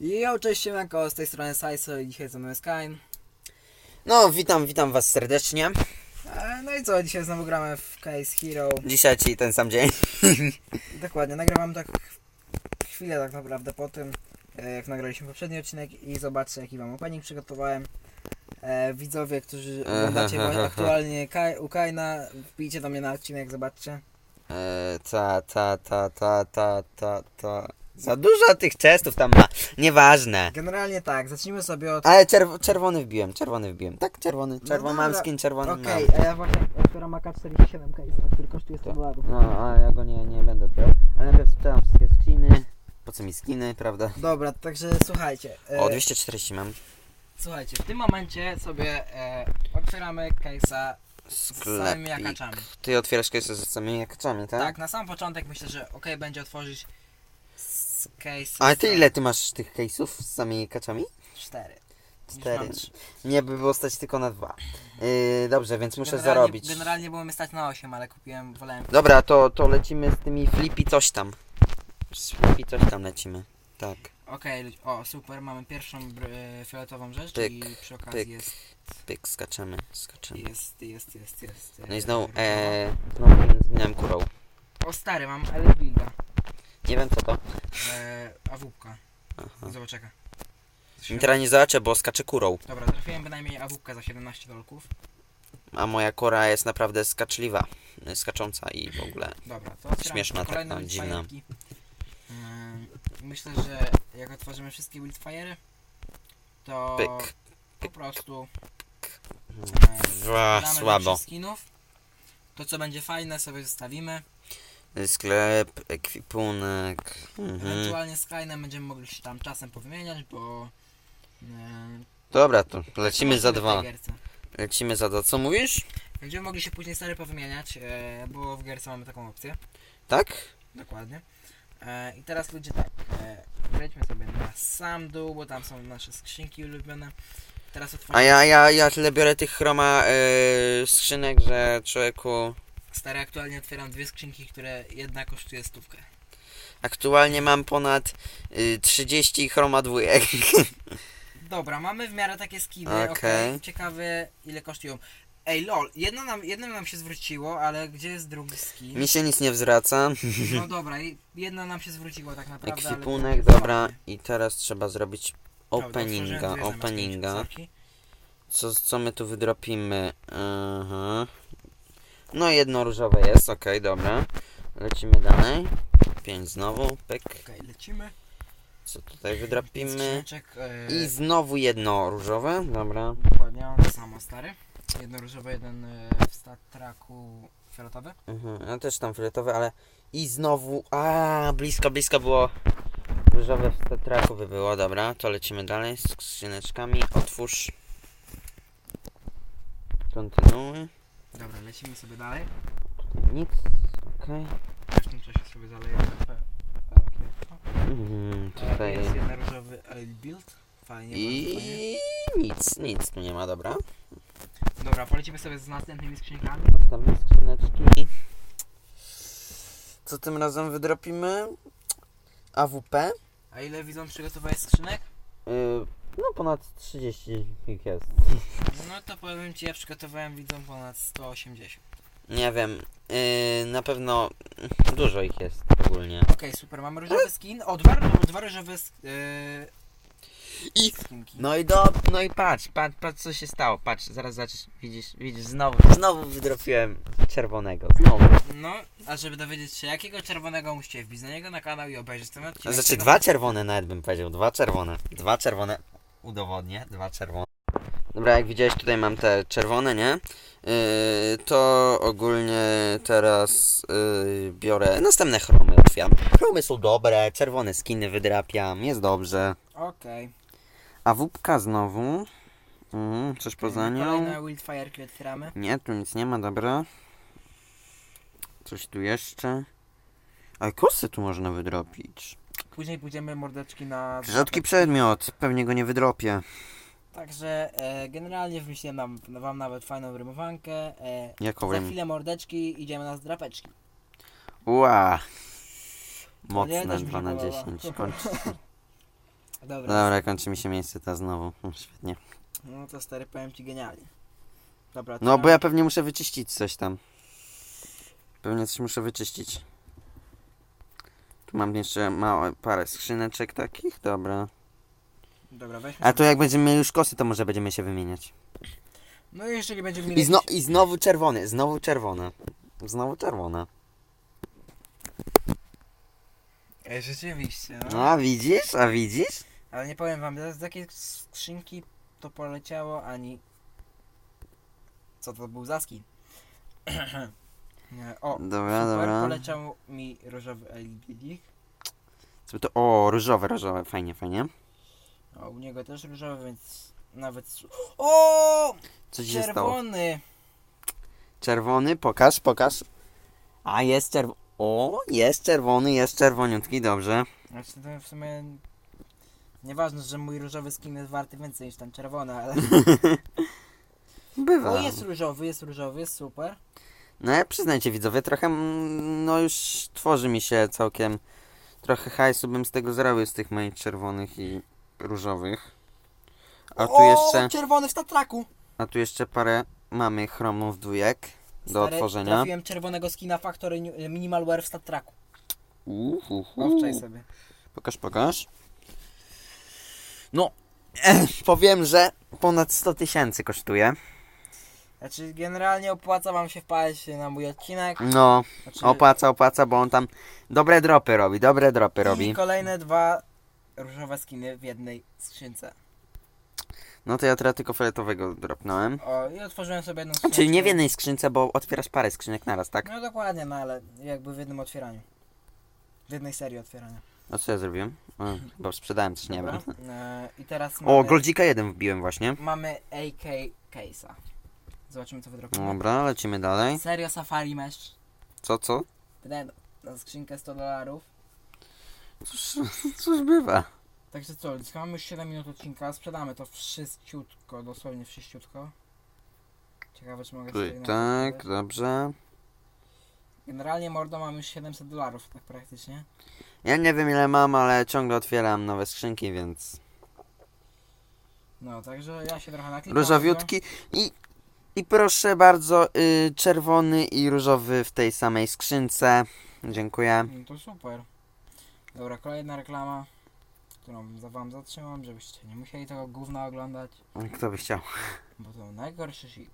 Jo, cześć siemanko, z tej strony Sajso i dzisiaj ze mną jest Kain. No, witam, witam was serdecznie. E, No i co, dzisiaj znowu gramy w Case Hero. Dzisiaj ci ten sam dzień. Dokładnie, nagrywam tak chwilę tak naprawdę po tym, e, jak nagraliśmy poprzedni odcinek i zobaczcie jaki wam opening przygotowałem. E, widzowie, którzy oglądacie aktualnie Kaj, u Kaina, wbijcie do mnie na odcinek, zobaczcie. E, ta, ta, ta, ta, ta, ta, ta. Za dużo tych chestów tam ma. Nieważne. Generalnie tak, zacznijmy sobie od... Ale czerw czerwony wbiłem, czerwony wbiłem. Tak, czerwony, No czerwony mam dobra, skin, czerwony Okej, mam. a ja właśnie otwieram AK-47 case, który kosztuje 100 dolarów. No, a ja go nie, nie będę otwierał. Ale najpierw sprzedam wszystkie skiny. Po co mi skiny, prawda? Dobra, także słuchajcie. e, O, 240 mam. Słuchajcie, w tym momencie sobie e, otwieramy case'a z samymi Sklepik. jakaczami. Ty otwierasz case z samymi jakaczami, tak? Tak, na sam początek myślę, że ok będzie otworzyć z case. Ale ty ile ty masz tych case'ów z samymi kaczami? Cztery. Cztery. mam trzy. Nie by było stać tylko na dwa. Yy, dobrze, więc muszę Generalnie- zarobić. Generalnie byłem stać na 8, ale kupiłem, wolałem. Dobra, to, to lecimy z tymi flippy coś tam. Z flippy coś tam lecimy. Tak. Okej, o super, mamy pierwszą e, fioletową rzecz Pyk, i przy okazji pyk. jest, Pyk, skaczemy, skaczemy. jest, jest, jest, jest. No i znowu, eee, znowu zginąłem kurą. O stary, mam Elbilda, Nie wiem co to. e, awupka. Aha. Zobacz jaka. I teraz nie zobaczę, bo skaczę kurą. Dobra, trafiłem bynajmniej awupkę za 17 dolków. A moja kora jest naprawdę skaczliwa. y, Skacząca i w ogóle. Dobra, to Śmieszna kolejne taka, dziwna. Wildfire'ki. Ym, Myślę, że jak otworzymy wszystkie Wildfire'y, to Pyk. po prostu Dwa, damy słabo. skinów. To co będzie fajne sobie zostawimy. Sklep, ekwipunek. Mhm. Ewentualnie z Kainem będziemy mogli się tam czasem powymieniać, bo... ym, Dobra, to lecimy za w tej dwa. gierce. Lecimy za dwa. Co mówisz? Będziemy mogli się później stary powymieniać, e, bo w gierce mamy taką opcję. Tak? Dokładnie. E, I teraz ludzie tak, e, wejdźmy sobie na sam dół, bo tam są nasze skrzynki ulubione. Teraz otworzymy A ja, ja, ja tyle biorę tych chroma yy, skrzynek, że człowieku. Stary, aktualnie otwieram dwie skrzynki, które jedna kosztuje stówkę. Aktualnie mam ponad y, 30 chroma dwójek. Dobra, mamy w miarę takie skiny, Okej. okej. Ciekawe ile kosztują. Ej lol, jedno nam, jedno nam się zwróciło, ale gdzie jest drugi skin? Mi się nic nie zwraca. No dobra, i- jedno nam się zwróciło tak naprawdę, ale Ekwipunek, dobra. I teraz trzeba zrobić Dobra, otworzyłem openinga. dwie zamiast Openinga. pięć Co, co my tu wydropimy? Aha. No jedno różowe jest, okej, dobra. Lecimy dalej. 5 znowu, pyk. Okej, lecimy. Co tutaj skrzyneczek, e, I znowu jedno różowe, dobra. Dokładnie, to samo stary. Jedno różowe, jeden e, w stat tracku fioletowy. Mhm, ja też tam fioletowe, ale i znowu, a blisko, blisko było różowe w tetraku by było, dobra, to lecimy dalej z skrzyneczkami, otwórz. Kontynuuj. Dobra, lecimy sobie dalej. Nic, okej. Ja w tym czasie sobie zaleję kawę. Okay. Mhm, tutaj Jest jeden różowy oil build. Fajnie, bardzo fajnie. i nic, nic tu nie ma, dobra. Dobra, polecimy sobie z następnymi skrzynkami. Jest skrzyneczki. Co tym razem wydropimy? AWP. A ile widzą przygotowałeś skrzynek? Yy, no ponad 30 ich jest. No to powiem ci, ja przygotowałem widzą ponad 180. Nie wiem, yy, na pewno dużo ich jest ogólnie. Okej, super, mamy różowy skin. O, dwa, dwa różowe sk- yy, I- skinki. No i do, no i patrz, patrz, patrz co się stało, patrz, zaraz zobaczysz, widzisz, widzisz, znowu, znowu wydropiłem czerwonego, znowu. No, a żeby dowiedzieć się jakiego czerwonego musicie wbić na niego na kanał i obejrzeć ten odcinek. Znaczy Tego- dwa czerwone nawet bym powiedział, dwa czerwone, dwa czerwone, udowodnię, dwa czerwone. Dobra, jak widziałeś tutaj mam te czerwone, nie? Yy, to ogólnie teraz yy, biorę następne chromy, otwieram. Chromy są dobre, czerwone skiny wydrapiam, jest dobrze. Okej. A wupka znowu. Mhm, coś poza nią. Kolejne Wildfire'ki otwieramy. Nie, tu nic nie ma, dobra. Coś tu jeszcze. A kosy tu można wydropić. Później pójdziemy mordeczki na... Rzadki przedmiot, pewnie go nie wydropię. Także e, generalnie wymyśliłem nam, wam nawet fajną rymowankę. E, Jaką za rym? chwilę mordeczki idziemy na zdrapeczki. Ła! Mocne też mi się 2 na podoba. 10. Kończ. Dobra. Dobra, kończy mi się miejsce ta znowu. Świetnie. No to stary, powiem ci genialnie. Dobra, No bo ja pewnie muszę wyczyścić coś tam. Pewnie coś muszę wyczyścić. Tu mam jeszcze małe parę skrzyneczek takich, dobra. Dobra, weźmy A to jak będziemy mieli już kosy, to może będziemy się wymieniać. No i jeżeli będziemy I, mieli... zno, I znowu czerwony, znowu czerwone. Znowu czerwone. Ej, rzeczywiście, no. A widzisz? A widzisz? Ale nie powiem wam, z jakiej skrzynki to poleciało, ani... Co to był za skin? Nie, o, Dobra, super, dobra. poleciał mi różowy LED. Co to? O, różowe, różowe, fajnie, fajnie. O, u niego też różowy, więc nawet... O! Co ci się stało? Czerwony! Czerwony, pokaż, pokaż. A jest czerwony. O, jest czerwony, jest czerwoniutki, dobrze. Znaczy to w sumie... Nieważne, że mój różowy skin jest warty więcej niż ten czerwony, ale... Bywa. O, jest różowy, jest różowy, jest super. No ja przyznajcie widzowie, trochę mm, no już tworzy mi się całkiem trochę hajsu bym z tego zrobił z tych moich czerwonych i różowych. A tu jeszcze, czerwony w statraku! a tu jeszcze parę mamy chromów dwójek do Stary, otworzenia. Trafiłem czerwonego skina Factory New- Minimalware w statraku. Owczaj sobie. Pokaż, pokaż. No, powiem, że ponad 100 tysięcy kosztuje. Znaczy, generalnie opłaca wam się wpaść na mój odcinek. No, Znaczy, opłaca, opłaca, bo on tam dobre dropy robi, dobre dropy I robi. kolejne dwa różowe skiny w jednej skrzynce. No to ja teraz tylko fioletowego dropnąłem. O, i otworzyłem sobie jedną skrzynkę. Czyli nie w jednej skrzynce, bo otwierasz parę skrzynek naraz, tak? No dokładnie, no ale jakby w jednym otwieraniu. W jednej serii otwierania. A co ja zrobiłem? O, bo sprzedałem coś, nie Dobra. wiem. E, I teraz O, mamy, Goldzika 1 wbiłem właśnie. mamy AK Case'a. Zobaczymy co wydropimy. Dobra, lecimy dalej. Serio Safari Mesh. Co, co? Wydałem na skrzynkę 100 dolarów. Cóż, cóż bywa. Także co, mamy już 7 minut odcinka, sprzedamy to wszyściutko, dosłownie wszyściutko. Ciekawe czy mogę sobie na tak, dobrze. Generalnie mordo mam już 700 dolarów, tak praktycznie. Ja nie wiem ile mam, ale ciągle otwieram nowe skrzynki, więc... No, także ja się trochę naklikam. Różowiutki i... I proszę bardzo, y, czerwony i różowy w tej samej skrzynce. Dziękuję. No to super. Dobra, kolejna reklama, którą za wam zatrzymam, żebyście nie musieli tego gówna oglądać, Kto by chciał? bo to najgorszy shit.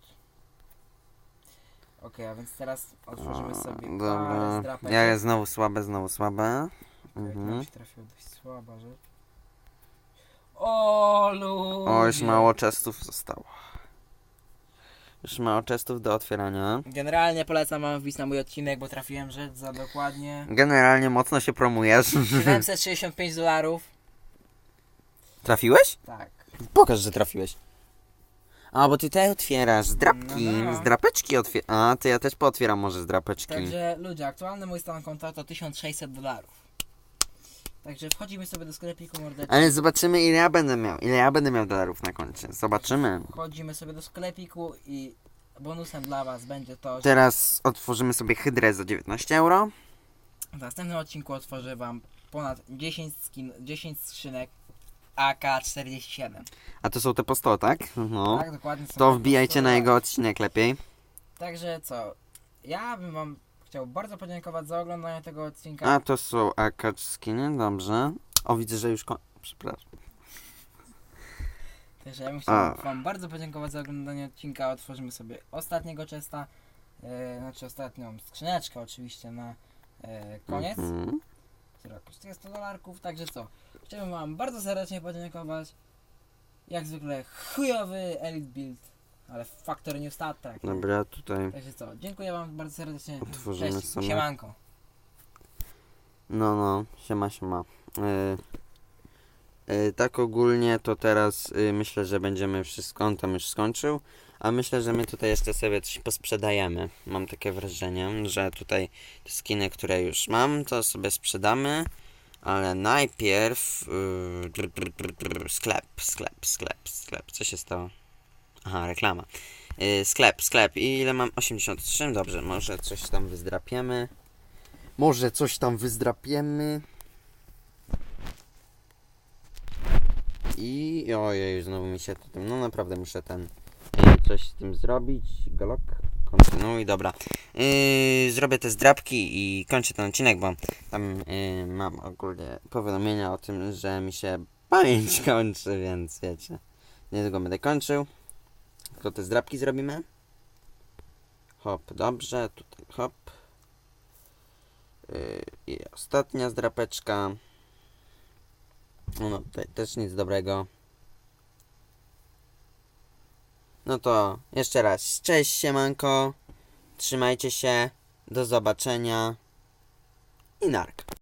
Okej, a więc teraz otworzymy sobie parę Dobra. zdrapek. Ja znowu słabe, znowu słabe. Mhm. nam się trafiła dość słaba rzecz. O, ludzie. O, już mało chestów zostało. Już mało chestów do otwierania. Generalnie polecam wam wbić na mój odcinek, bo trafiłem rzecz za dokładnie Generalnie mocno się promujesz. 765 dolarów. Trafiłeś? Tak. Pokaż, że trafiłeś. A, bo ty te otwierasz, zdrapki, No, no. zdrapeczki otwierasz. A, to ja też pootwieram może zdrapeczki. Także ludzie, aktualny mój stan konta to 1600 dolarów. Także wchodzimy sobie do sklepiku mordeczki. Ale zobaczymy ile ja będę miał, ile ja będę miał dolarów na koncie. Zobaczymy. Wchodzimy sobie do sklepiku i bonusem dla was będzie to, że Teraz otworzymy sobie hydrę za 19 euro. w następnym odcinku otworzę wam ponad 10 skin, 10 skrzynek AK-47. A to są te po 100, tak? No. Tak, dokładnie. są To po wbijajcie 100 na jego odcinek lepiej. Także co, ja bym wam chciał bardzo podziękować za oglądanie tego odcinka. A to są akacz skiny, dobrze. O, widzę, że już kon... Przepraszam. Także ja bym chciał A. wam bardzo podziękować za oglądanie odcinka. Otworzymy sobie ostatniego czesta, e, znaczy ostatnią skrzyneczkę oczywiście na e, koniec, Mhm. która kosztuje 100 dolarków. Także co, chciałbym wam bardzo serdecznie podziękować. Jak zwykle chujowy Elite Build, ale Factory New Stat Track. Dobra, tutaj. Także co, dziękuję wam bardzo serdecznie. Otworzymy Cześć, sobie. siemanko. No, no, siema, siema. Yy, yy, tak ogólnie to teraz yy, myślę, że będziemy wszystko, on tam już skończył, a myślę, że my tutaj jeszcze sobie coś posprzedajemy. Mam takie wrażenie, że tutaj te skiny, które już mam, to sobie sprzedamy, ale najpierw yy, sklep, sklep, sklep, sklep. Co się stało? Aha, reklama. Yy, sklep, sklep. I ile mam? 83, dobrze, może coś tam wyzdrapiemy. Może coś tam wyzdrapiemy. I ojej, znowu mi się tym, no naprawdę muszę ten yy, coś z tym zrobić. Golok, kontynuuj, dobra. Yy, zrobię te zdrabki i kończę ten odcinek, bo tam yy, mam ogólnie powiadomienia o tym, że mi się pamięć kończy, więc wiecie. Niedługo będę kończył. Tylko te zdrabki zrobimy. Hop, dobrze, tutaj hop. Yy, I ostatnia zdrapeczka. No, tutaj też nic dobrego. No to jeszcze raz. Cześć, siemanko. Trzymajcie się. Do zobaczenia. I nark.